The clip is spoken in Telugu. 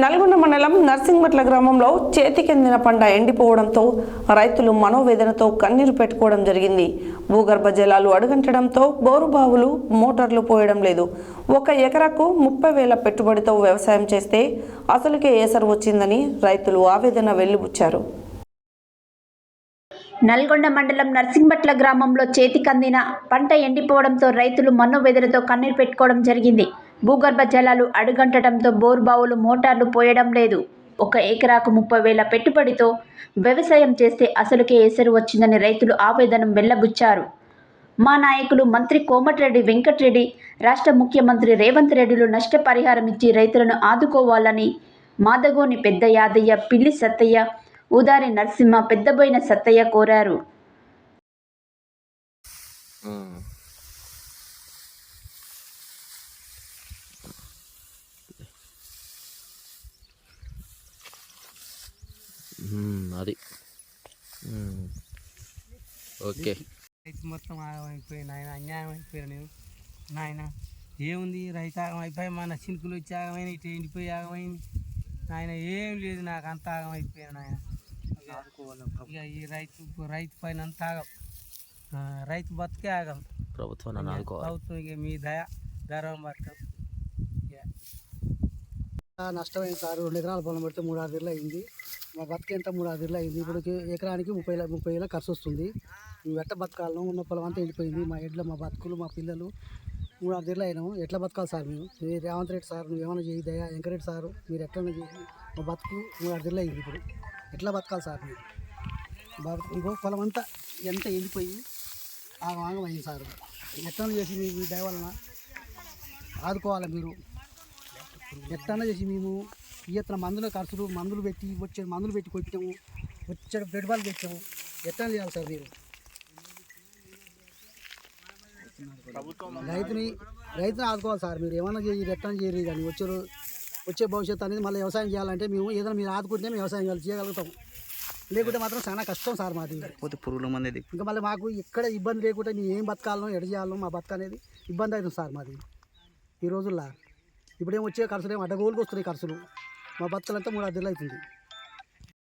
నల్గొండ మండలం నర్సింగ్మట్ల గ్రామంలో చేతికెందిన పంట ఎండిపోవడంతో రైతులు మనోవేదనతో కన్నీరు పెట్టుకోవడం జరిగింది. భూగర్భ జలాలు అడుగంటడంతో బోరుబావులు మోటార్లు పోయడం లేదు. ఒక ఎకరాకు ముప్పై వేల పెట్టుబడితో వ్యవసాయం చేస్తే అసలుకే ఏసరు వచ్చిందని రైతులు ఆవేదన వెల్లుబుచ్చారు. నల్గొండ మండలం నర్సింగ్భట్ల గ్రామంలో చేతికందిన పంట ఎండిపోవడంతో రైతులు మనోవేదనతో కన్నీరు పెట్టుకోవడం జరిగింది. భూగర్భ జలాలు అడుగంటడంతో బోరుబావులు మోటార్లు పోయడం లేదు. ఒక ఎకరాకు ముప్పై వేల పెట్టుబడితో వ్యవసాయం చేస్తే అసలుకే ఎసరు వచ్చిందని రైతులు ఆవేదన వెల్లబుచ్చారు మా నాయకులు మంత్రి కోమటిరెడ్డి వెంకటరెడ్డి రాష్ట్ర ముఖ్యమంత్రి రేవంత్ రెడ్డిలు నష్టపరిహారం ఇచ్చి రైతులను ఆదుకోవాలని మాదగోని పెద్ద యాదయ్య పిల్లి సత్తయ్య ఉదారి నరసింహ పెద్దబోయిన సత్తయ్య కోరారు. అది. ఓకే. రైతు మొత్తం ఆగమైపోయి నాయన అన్యాయం అయిపోయాను నేను నాయన ఏముంది? రైతు ఆగం అయిపోయి మన చినుకులు వచ్చి ఆగమైన ఇటు ఎండిపోయి ఆగమైంది. నాయన ఏం లేదు నాకు అంత ఆగం అయిపోయాను నాయన. ఇక ఈ రైతు రైతు పైన అంత ఆగం. రైతు బతుకే ఆగం. ప్రభుత్వం ప్రభుత్వం ఇక మీ దయ గర్వం పడతాం. నష్టమైంది సార్ రెండు ఎకరాల పొలం పెడితే మూడు ఆరు వేలు అయింది. మా బతుకు ఎంత మూడు ఆరు వేలు అయింది. ఇప్పుడు ఎకరానికి ముప్పై ముప్పై వేల ఖర్చు వస్తుంది. మేము ఎట్ట బతకాలను ఉన్న పొలం అంతా ఎండిపోయింది. మా ఇంట్లో మా బతుకులు మా పిల్లలు మూడు ఆరు వేలు అయినాము. ఎట్లా బతకాలి సార్ మేము రేవంత్ రెడ్డి సార్ నువ్వు ఏమైనా చేయి దయా వెంకరెడ్డి సార్ మీరు ఎట్లా చేసి మా బతుకు మూడు ఆరు వేలు అయింది ఇప్పుడు. ఎట్లా బతకాలి సార్ మీరు? బతుకు ఇంకో పొలం అంతా ఎంత ఎండిపోయి ఆ ఆగం అయింది సార్. ఎట్లా చేసి మీ దయ వలన ఆదుకోవాలి మీరు? ఎట్లన్నా చేసి మేము ఈతన మందుల ఖర్చులు మందులు పెట్టి వచ్చే మందులు పెట్టి కొట్టాము. వచ్చే పెట్టుబడులు పెట్టాము ఎట్లా చేయాలి సార్ మీరు. రైతుని రైతుని ఆదుకోవాలి సార్ మీరు. ఏమన్నా చేయి ఎట్లా చేయరు కానీ వచ్చే రో- వచ్చే భవిష్యత్తు అనేది మళ్ళీ వ్యవసాయం చేయాలంటే మేము ఏదైనా మీరు ఆదుకుంటే మేము వ్యవసాయం చేయాలి చేయగలుగుతాం లేకుంటే మాత్రం చాలా కష్టం సార్ మాది. పోతే పురుగుల మంది ఇంకా మళ్ళీ మాకు ఇక్కడ ఇబ్బంది లేకుంటే మేము ఏం బతకాలనో ఎడ చేయాలనో మా బతక అనేది ఇబ్బంది అవుతుంది సార్ మాది. ఈ రోజుల్లో. ఇప్పుడేం వచ్చే ఖర్చులు ఏం అడ్డగోలుకు వస్తున్నాయి ఖర్చులు. మా బతుకలంతా మూడు అద్దెలు అవుతుంది.